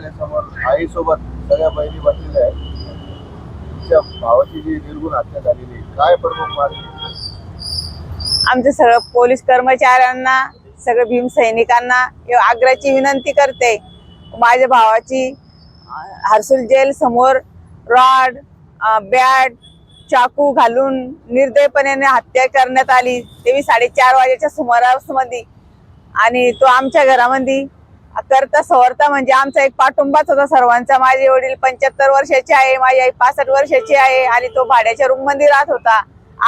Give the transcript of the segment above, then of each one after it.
सगळ्या बहिणी बसलेल्या आहेत. तिच्या भावाची जी निर्गुण हत्या झालेली काय प्रमुख मागणी आमचे सगळं पोलीस कर्मचाऱ्यांना सगळं भीम सैनिकांना एव- आग्रहाची विनंती करते. माझ्या भावाची हर्सुल जेल समोर रॉड बॅट चाकू घालून निर्दयपणे हत्या करण्यात आली. तेवी साडेचार वाजेच्या सुमारासमध्ये आणि तो आमच्या घरामध्ये करता सवरता म्हणजे आमचा एक पाठुंबाच होता सर्वांचा. माझे वडील पंच्याहत्तर वर्षाचे आहे माझी आई पासष्ट वर्षाची आहे आणि तो भाड्याच्या रूममध्ये राहत होता.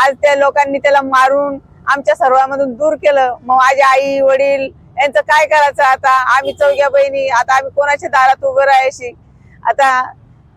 आज त्या लोकांनी त्याला मारून आमच्या सर्वांमधून दूर केलं. मग माझी आई वडील यांचं काय करायचं आता? आम्ही चौघ्या बहिणी आता आम्ही कोणाच्या दारात उभं राहायची? आता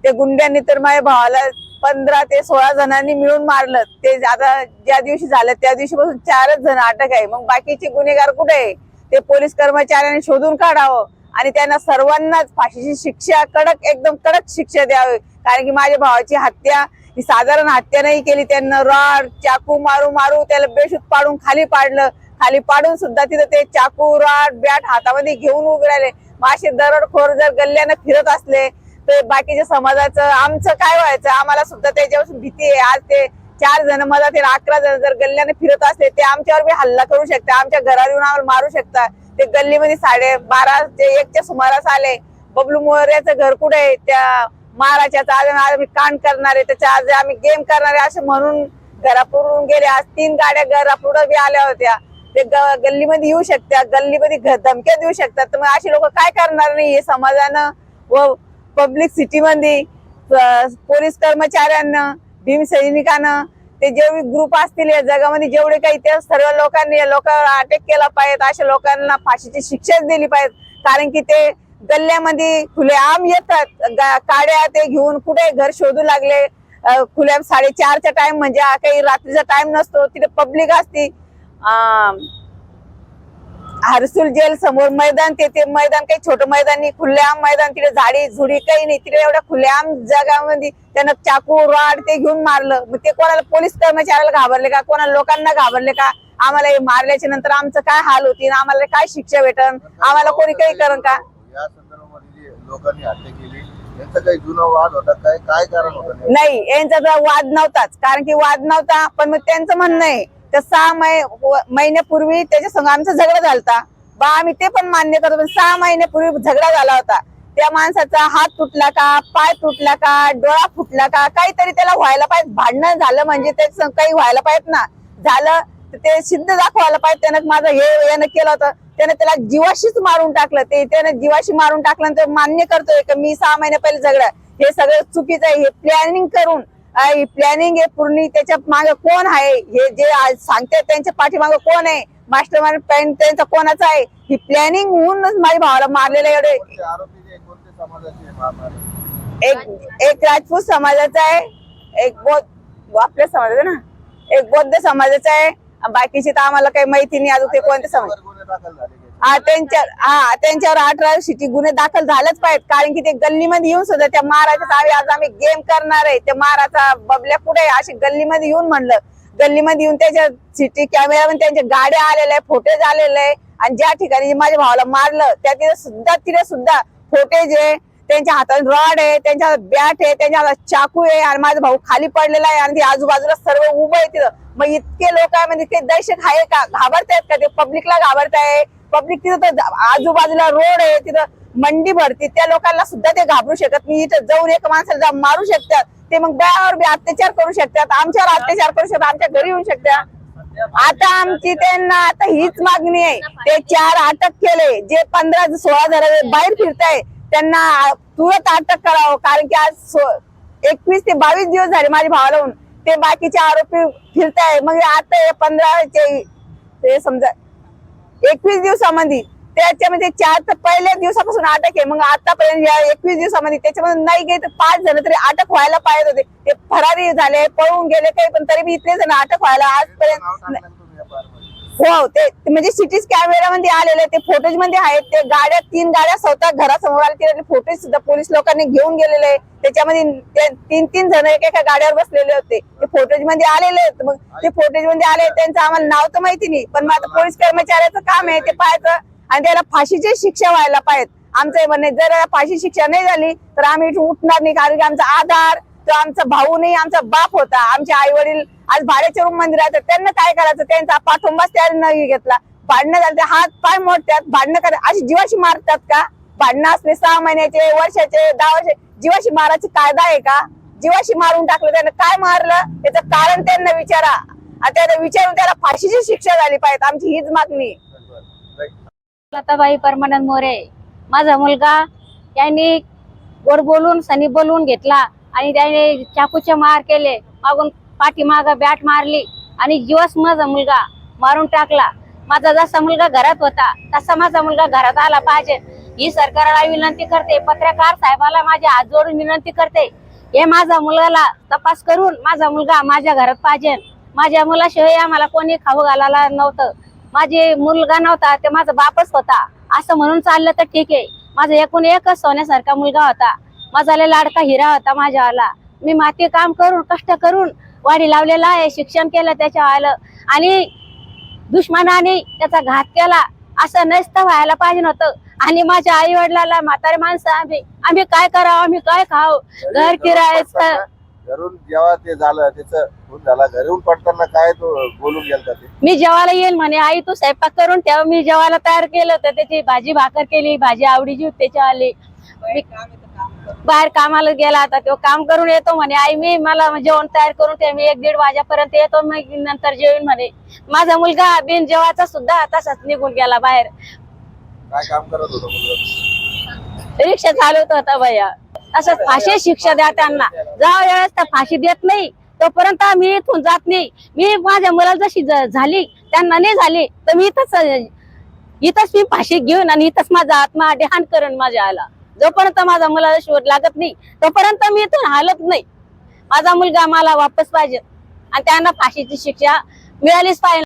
ते गुंड्यांनी तर माझ्या भावाला पंधरा ते सोळा जणांनी मिळून मारलं. ते आता ज्या दिवशी झालं त्या दिवशीपासून चारच जण अटक आहे. मग बाकीचे गुन्हेगार कुठे आहे? ते पोलीस कर्मचाऱ्यांनी शोधून काढावं आणि त्यांना सर्वांनाच फाशीची शिक्षा कडक एकदम कडक शिक्षा द्यावी. कारण की माझ्या भावाची हत्या ही साधारण हत्या नाही केली त्यांना रॉड चाकू मारू मारू त्याला बेशुद्ध पाडून खाली पाडलं. खाली पाडून सुद्धा तिथं ते चाकू रॉड बॅट हातामध्ये घेऊन उभे राहिले मासे दरडखोर जर गल्ल्यानं फिरत असले तर बाकीच्या समाजाचं आमचं काय व्हायचं? आम्हाला सुद्धा त्याच्यापासून भीती आहे. आज ते चार जण मदत अकरा जण जर गल्ल्याने फिरत असले ते आमच्यावर बी हल्ला करू शकतात. आमच्या घरावर येऊन आम्हाला मारू शकतात. ते गल्लीमध्ये साडे बारा ते एकच्या सुमारास आले. बबलू मोहऱ्याचं घर कुठे आहे? त्या महाराजाचं आज आम्ही कांड करणार आहे त्याच्या आज आम्ही गेम करणार आहे असं म्हणून घरापुरून गेले. आज तीन गाड्या घरापुढं बी आल्या होत्या. ते ग- गल्लीमध्ये येऊ शकतात गल्लीमध्ये घर धमक्या देऊ शकतात. तर मग अशी लोक काय करणार नाही? हे समाजानं व पब्लिक सिटीमध्ये पोलीस कर्मचाऱ्यांना भीमसैनिकांना ते जेवढे ग्रुप असतील या जगामध्ये जेवढे काही त्या सर्व लोकांनी या लोकांवर अटक केला पाहिजे अशा लोकांना फाशीची शिक्षाच दिली पाहिजे. कारण की ते गल्ल्यामध्ये खुलेआम येतात. काड्या ते घेऊन कुठे घर शोधू लागले. खुल्या साडेचारचा टाइम म्हणजे काही रात्रीचा टाइम नसतो. तिथे पब्लिक असती. अं, हरसूल जेल समोर मैदान ते मैदान काही छोटं मैदान नाही खुलेआम मैदान तिथे झाडी झुडी काही नाही तिथे एवढ्या खुलेआम जगामध्ये त्यानं चाकू रॉड ते घेऊन मारलं. मग ते कोणाला पोलीस कर्मचाऱ्याला घाबरले का? कोणाला लोकांना घाबरले का? आम्हाला हे मारल्याच्या नंतर आमचं काय हाल होतील आम्हाला काय शिक्षा भेटन? आम्हाला कोणी काही करण का? या संदर्भामध्ये जे लोकांनी हत्या केली. यांचा काही जुना वाद होता काय? काय कारण होतं नेमकं? नाही यांचा वाद नव्हताच. कारण की वाद नव्हता पण मग त्यांचं म्हणणं आहे. तर सहा मै हो, महिन्यापूर्वी त्याच्या संग आमचा झगडा झालता. बा आम्ही ते पण मान्य करतो पण सहा महिन्यापूर्वी झगडा झाला होता. त्या माणसाचा हात तुटला का पाय तुटला का डोळा फुटला का काहीतरी त्याला व्हायला पाहिजे. भांडणं झालं म्हणजे त्याचं काही व्हायला पाहिजे ना. झालं तर ते सिद्ध दाखवायला पाहिजे. त्यानं माझं हे यानं केलं होतं. त्याने त्याला जीवाशीच मारून टाकलं. ते त्याने जीवाशी मारून टाकलं तर मान्य करतोय का मी सहा महिन्या पहिले झगडा. हे सगळं चुकीचं आहे. हे प्लॅनिंग करून प्लॅनिंग आहे पूर्ण त्याच्यामागे कोण आहे? हे जे आज सांगते त्यांच्या पाठीमागे कोण आहे? मास्टर माइंड त्यांचा कोणाचा आहे? ही प्लॅनिंग होऊनच माझ्या भावाला मारलेलं आहे एवढे. एक एक राजपूत समाजाचा आहे एक बौद्ध आपल्या समाजाचा ना? एक बौद्ध समाजाचा आहे बाकीचे तर आम्हाला काही माहिती नाही अजून ते कोणते समाज त्यांच्यावर हा त्यांच्यावर अठरा वर्षीची गुन्हे दाखल झालेच पाहिजेत. कारण की ते गल्लीमध्ये येऊन सुद्धा त्या महाराजाचा आम्ही आज आम्ही गेम करणार आहे. त्या महाराजा बबल्या पुढे अशी गल्लीमध्ये येऊन म्हणलं. गल्लीमध्ये येऊन त्याच्या सिटी कॅमेरामध्ये त्यांच्या गाड्या आलेल्या आहे फोटेज आलेले आहे आणि ज्या ठिकाणी माझ्या भावाला मारलं त्या तिथे सुद्धा तिथे सुद्धा फोटेज आहे. त्यांच्या हातात रॉड आहे त्यांच्या हातात बॅट आहे त्यांच्या हातात चाकू आहे आणि माझा भाऊ खाली पडलेला आहे आणि ते आजूबाजूला सर्व उभं आहे तिथं. मग इतके लोक आहे म्हणजे ते दहशत आहे का? घाबरतायत का? ते पब्लिकला घाबरताय. पब्लिक तिथं तर आजूबाजूला रोड आहे तिथं मंडी भरती. त्या लोकांना सुद्धा ते घाबरू शकत नाही. इथं जाऊन एक माणसाला मारू शकतात. ते मग बयावर बी अत्याचार करू शकतात. आमच्यावर अत्याचार करू शकतात. आमच्या घरी येऊ शकतात. आता आमची त्यांना आता हीच मागणी आहे. ते चार अटक केले. जे पंधरा सोळा हजार बाहेर फिरताय त्यांना तुरंत अटक करावं. कारण की आज एकवीस ते बावीस दिवस झाले माझ्या भावाला होऊन. ते बाकीचे आरोपी फिरताय. मग आता पंधरा पंधराचे ते समजा एकवीस दिवसामध्ये त्याच्यामध्ये चार तर पहिल्या दिवसापासून अटक आहे. मग आतापर्यंत या एकवीस दिवसामध्ये त्याच्यामध्ये नाही गेले तर पाच जण तरी अटक व्हायला पाहिजे होते. ते फरारी झाले पळून गेले काही पण तरी बी इथले जण अटक व्हायला आजपर्यंत टाकलं ना तुम्ही या बारमध्ये. हो ते ते म्हणजे सिटीज कॅमेरामध्ये आलेले ते फोटेजमध्ये आहेत ते गाड्या तीन गाड्या स्वतः घरासमोर आले ते फोटेज सुद्धा पोलीस लोकांनी घेऊन गेलेले. त्याच्यामध्ये तीन तीन जण एकेका गाड्यावर बसलेले होते. ते फोटेजमध्ये आलेले आहेत. मग ते फोटेजमध्ये आले त्यांचं आम्हाला नाव तर माहिती नाही पण मग आता पोलीस कर्मचाऱ्याचं काम आहे ते पाहायचं आणि त्याला फाशीची शिक्षा व्हायला पाहिजे. आमचं म्हणणे जर फाशी शिक्षा नाही झाली तर आम्ही उठणार नाही कारण की आमचा आधार तो आमचा भाऊ नाही आमचा बाप होता. आमचे आई वडील आज भाड्याच्या रूममध्ये राहतात. त्यांना काय करायचं? त्यांचा पाठिंबाच त्यांना घेतला. भांडणं झालं ते हात पाय मोडतात. भांडणं करतात अशी जीवाशी मारतात का? भांडणं असले सहा महिन्याचे वर्षाचे दहा वर्षाचे. जीवाशी मारायचा कायदा आहे का? जीवाशी मारून टाकलं त्यानं काय मारलं? त्याचं कारण त्यांना विचारा. आणि त्याला विचारून त्याला फाशीची शिक्षा झाली पाहिजे. आमची हीच मागणी लताबाई परमानंद मोरे माझा मुलगा यांनी गोड बोलून सनी बोलवून घेतला आणि त्याने चाकूचे मार केले. मागून पाठीमाग बॅट मारली आणि जीवस माझा मुलगा मारून टाकला. माझा जसा मुलगा घरात होता तसा माझा मुलगा घरात आला पाहिजे. ही सरकारला विनंती करते. पत्रकार साहेबाला माझ्या हात जोडून विनंती करते. हे माझा मुलाला तपास करून माझा मुलगा माझ्या घरात पाहिजे. माझ्या मुलाशिवाय आम्हाला कोणी खाऊ घालायला नव्हतं. माझे मुलगा नव्हता ते माझा बापच होता. असं म्हणून चाललं तर ठीक आहे. माझा एकूण एकच सोन्यासारखा मुलगा होता. माझा लाडका हिरा होता माझ्यावाला. मी माती काम करून कष्ट करून वाढी लावलेला आहे शिक्षण केलं त्याच्या आलं आणि दुश्मनाने त्याचा घात केला. असं नसतं व्हायला पाहिजे नव्हतं. आणि माझ्या आई वडिलाला म्हातारे माणसं आम्ही आम्ही काय करावं आम्ही काय खाऊ घर किरायचं घरून जेव्हा ते झालं त्याचं खून झाला. घरून पडताना काय तो बोलून गेलता ते? मी जेवायला येईल म्हणे. आई तू स्वयंपाक करून ठेव. मी जेवायला तयार केलं होतं. त्याची भाजी भाकर केली भाजी आवडीची होती त्याची आली. बाहेर कामाला गेला आता तो काम करून येतो म्हणे आई मी मला जेवण तयार करून ठेव मी एक दीड वाजेपर्यंत येतो मग नंतर जेवीन म्हणे. माझा मुलगा बिन जेवाचा सुद्धा तसाच निघून गेला बाहेर. काय काम करत होता मुलगा? रिक्षा चालवत होता भैया. असं फाशी शिक्षा द्या त्यांना. जेव्हा वेळेस तर फाशी देत नाही. तोपर्यंत मी इथून जात नाही. मी माझ्या मुलाला जशी ज- झाली त्यांना नाही झाली तर मी इथंच इथंच मी फाशी घेऊन आणि इथंच माझा आत्मा देहान करून माझ्या आला जोपर्यंत माझा मुलाला शोध लागत नाही तोपर्यंत मी इथून हालत नाही. माझा मुलगा मला वापस पाहिजे आणि त्यांना फाशीची शिक्षा मिळालीच पाहिजे.